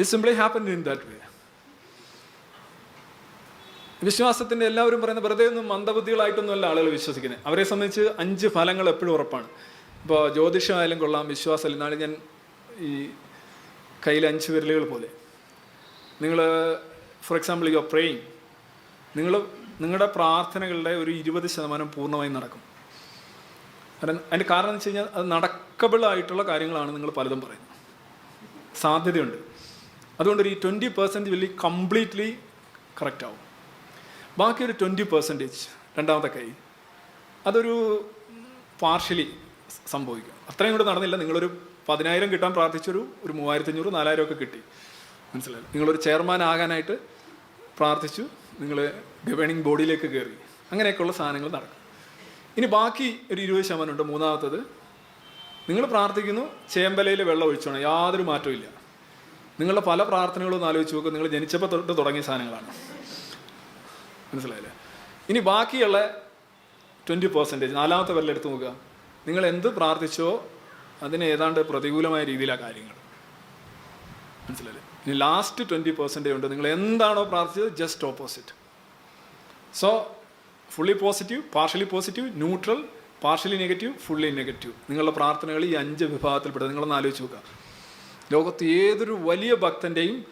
It simply happen in that way വിശ്വാസത്തിന്റെ എല്ലാവരും പറയുന്ന വെറുതെ ഒന്നും മന്ദബുദ്ധികളായിട്ടൊന്നുമല്ല ആളുകൾ വിശ്വസിക്കുന്നത് അവരെ സംബന്ധിച്ച് അഞ്ച് ഫലങ്ങൾ എപ്പോഴും ഉറപ്പാണ്. ഇപ്പോൾ ജ്യോതിഷമായാലും കൊള്ളാം വിശ്വാസം എന്നാണ് ഞാൻ ഈ കയ്യിൽ അഞ്ച് വിരലുകൾ പോലെ. നിങ്ങൾ for example you are praying നിങ്ങൾ നിങ്ങളുടെ പ്രാർത്ഥനകളുടെ ഒരു ഇരുപത് ശതമാനം പൂർണമായി നടക്കും. കാരണം അതിന്റെ കാരണം എന്ന് വെച്ച് കഴിഞ്ഞാൽ അത് നടക്കബിൾ ആയിട്ടുള്ള കാര്യങ്ങളാണ് നിങ്ങൾ പലതും പറയുന്നത്. സാധ്യതയുണ്ട്. അതുകൊണ്ട് ഒരു ട്വന്റി പെർസെന്റ് വില്ലി കംപ്ലീറ്റ്ലി കറക്റ്റ് ആവും. ബാക്കി ഒരു ട്വന്റി പെർസെന്റേജ് രണ്ടാമത്തെ കൈ അതൊരു പാർഷ്യലി സംഭവിക്കും. അത്രയും കൂടെ നടന്നില്ല. നിങ്ങളൊരു പതിനായിരം കിട്ടാൻ പ്രാർത്ഥിച്ചൊരു ഒരു മൂവായിരത്തഞ്ഞൂറ് നാലായിരം ഒക്കെ കിട്ടി. മനസ്സിലായി? നിങ്ങളൊരു ചെയർമാൻ ആകാനായിട്ട് പ്രാർത്ഥിച്ചു. നിങ്ങൾ ഗവേണിംഗ് ബോഡിയിലേക്ക് കയറി. അങ്ങനെയൊക്കെയുള്ള സാധനങ്ങൾ നടക്കും. ഇനി ബാക്കി ഒരു ഇരുപത് ശതമാനം ഉണ്ട് മൂന്നാമത്തത് നിങ്ങൾ പ്രാർത്ഥിക്കുന്നു ചേമ്പലയിൽ വെള്ളം ഒഴിച്ചോണം. യാതൊരു മാറ്റവും നിങ്ങളുടെ പല പ്രാർത്ഥനകളും ആലോചിച്ച് നോക്കുക നിങ്ങൾ ജനിച്ചപ്പോൾ തൊട്ട് തുടങ്ങിയ സാധനങ്ങളാണ്. മനസ്സിലായില്ലേ? ഇനി ബാക്കിയുള്ള ട്വന്റി പെർസെന്റേജ് നാലാമത്തെ വല്ല എടുത്ത് നോക്കുക. നിങ്ങൾ എന്ത് പ്രാർത്ഥിച്ചോ അതിന് ഏതാണ്ട് പ്രതികൂലമായ രീതിയിലാണ് കാര്യങ്ങൾ. മനസ്സിലായില്ലേ? ഇനി ലാസ്റ്റ് ട്വന്റി പെർസെന്റേജ് ഉണ്ട്. നിങ്ങൾ എന്താണോ പ്രാർത്ഥിച്ചത് just opposite so fully positive partially positive neutral partially negative fully negative നിങ്ങളുടെ പ്രാർത്ഥനകൾ ഈ അഞ്ച് വിഭാഗത്തിൽപ്പെട്ടത് നിങ്ങളൊന്ന് ആലോചിച്ച് നോക്കുക. ലോകത്ത് ഏതൊരു വലിയ ഭക്തന്റെയും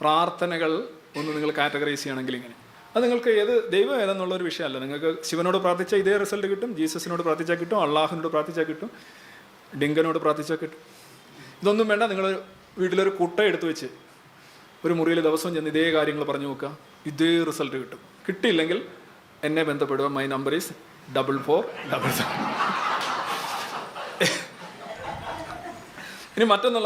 പ്രാർത്ഥനകൾ ഒന്ന് നിങ്ങൾ കാറ്റഗറൈസ് ചെയ്യണമെങ്കിൽ ഇങ്ങനെ. അത് നിങ്ങൾക്ക് ഏത് ദൈവം ഏതെന്നുള്ള ഒരു വിഷയമല്ല. നിങ്ങൾക്ക് ശിവനോട് പ്രാർത്ഥിച്ചാൽ ഇതേ റിസൾട്ട് കിട്ടും ജീസസിനോട് പ്രാർത്ഥിച്ചാൽ കിട്ടും അള്ളാഹുവിനോട് പ്രാർത്ഥിച്ചാൽ കിട്ടും ഡിങ്കനോട് പ്രാർത്ഥിച്ചാൽ കിട്ടും. ഇതൊന്നും വേണ്ട നിങ്ങൾ വീട്ടിലൊരു കുട്ട എടുത്തു വെച്ച് ഒരു മുറിയിൽ ദിവസവും ചെന്ന് ഇതേ കാര്യങ്ങൾ പറഞ്ഞു നോക്കുക. ഇതേ റിസൾട്ട് കിട്ടും. കിട്ടിയില്ലെങ്കിൽ എന്നെ ബന്ധപ്പെടുക. My number is double four double seven ഇനി മറ്റൊന്നുള്ള